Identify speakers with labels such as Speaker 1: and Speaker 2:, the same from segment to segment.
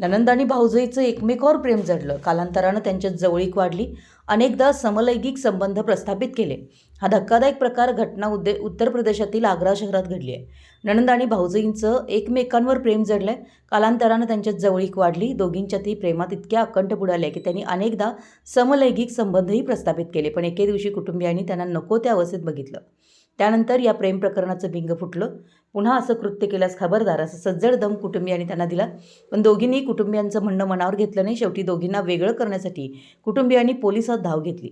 Speaker 1: ननंद आणि भाऊजईचं एकमेकावर प्रेम जडलं. कालांतरानं त्यांच्यात जवळीक वाढली. अनेकदा समलैंगिक संबंध प्रस्थापित केले. हा धक्कादायक प्रकार घटना उद्दे उत्तर प्रदेशातील आग्रा शहरात घडली आहे. ननंद आणि भाऊजईंचं एकमेकांवर प्रेम जडलं आहे कालांतरानं त्यांच्यात जवळीक वाढली. दोघींच्यातही प्रेमात इतक्या अकंठ बुडाल्या की त्यांनी अनेकदा समलैंगिक संबंधही प्रस्थापित केले. पण एके दिवशी कुटुंबियांनी त्यांना नको त्या अवस्थेत बघितलं. त्यानंतर या प्रेम प्रकरणाचं बिंग फुटलं. पुन्हा असं कृत्य केल्यास खबरदार असं सज्जड दम कुटुंबियांनी त्यांना दिला. पण दोघींनी कुटुंबियांचं म्हणणं मनावर घेतलं नाही. शेवटी दोघींना वेगळं करण्यासाठी कुटुंबियांनी पोलिसात धाव घेतली.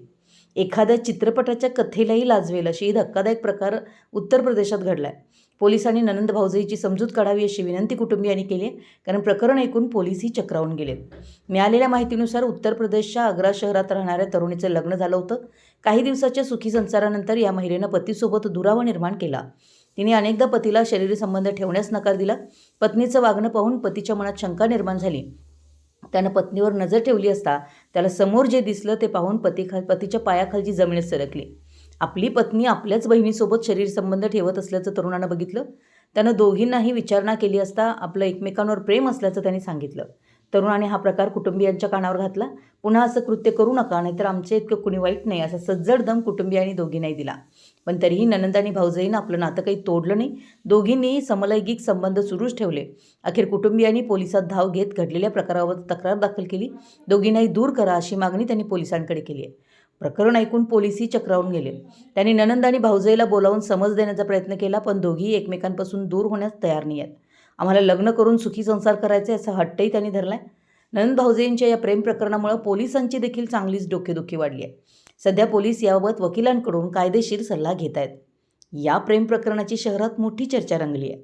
Speaker 1: एखाद्या चित्रपटाच्या कथेलाही लाजवेल अशी धक्कादायक प्रकार उत्तर प्रदेशात घडला आहे पोलिसांनी ननंद भाऊजाईची समजूत काढावी अशी विनंती कुटुंबियांनी केली आहे कारण प्रकरण ऐकून पोलीसही चक्रावून गेले. मिळालेल्या माहितीनुसार उत्तर प्रदेशच्या आग्रा शहरात राहणाऱ्या तरुणीचं लग्न झालं होतं. काही दिवसाच्या सुखी संसारानंतर या महिलेनं पतीसोबत दुरावा निर्माण केला. तिने अनेकदा पतीला शरीरी संबंध ठेवण्यास नकार दिला. पत्नीचं वागणं पाहून पतीच्या मनात शंका निर्माण झाली. त्यानं पत्नीवर नजर ठेवली असता त्याला समोर जे दिसलं ते पाहून पतीखा पतीच्या पायाखालची जमिनीत सरकली. आपली पत्नी आपल्याच बहिणीसोबत शरीर संबंध ठेवत असल्याचं तरुणानं बघितलं. त्यानं दोघींनाही विचारणा केली असता आपलं एकमेकांवर प्रेम असल्याचं त्यांनी सांगितलं. तरुणाने हा प्रकार कुटुंबियांच्या कानावर घातला. पुन्हा असं कृत्य करू नका नाहीतर आमचे इतकं कुणी वाईट नाही असा सज्जड दम कुटुंबियांनी दोघींनाही दिला. पण तरीही ननंद आणि भाऊजाईनं आपलं नातं काही तोडलं नाही. दोघींनीही समलैंगिक संबंध सुरूच ठेवले. अखेर कुटुंबियांनी पोलिसात धाव घेत घडलेल्या प्रकारावर तक्रार दाखल केली. दोघींनाही दूर करा अशी मागणी त्यांनी पोलिसांकडे केली आहे. प्रकरण ऐकून पोलिसही चक्रावून गेले. त्यांनी ननंद आणि भाऊजाईला बोलावून समज देण्याचा प्रयत्न केला पण दोघीही एकमेकांपासून दूर होण्यास तयार नाही आहेत आम्हाला लग्न करून सुखी संसार करायचे असा हट्टही त्यांनी धरलाय. ननंद भाऊजेंच्या या प्रेम प्रकरणामुळे पोलिसांची देखील चांगलीच डोकेदुखी वाढली आहे. सध्या पोलीस याबाबत वकिलांकडून कायदेशीर सल्ला घेत आहेत या प्रेम प्रकरणाची शहरात मोठी चर्चा रंगली आहे.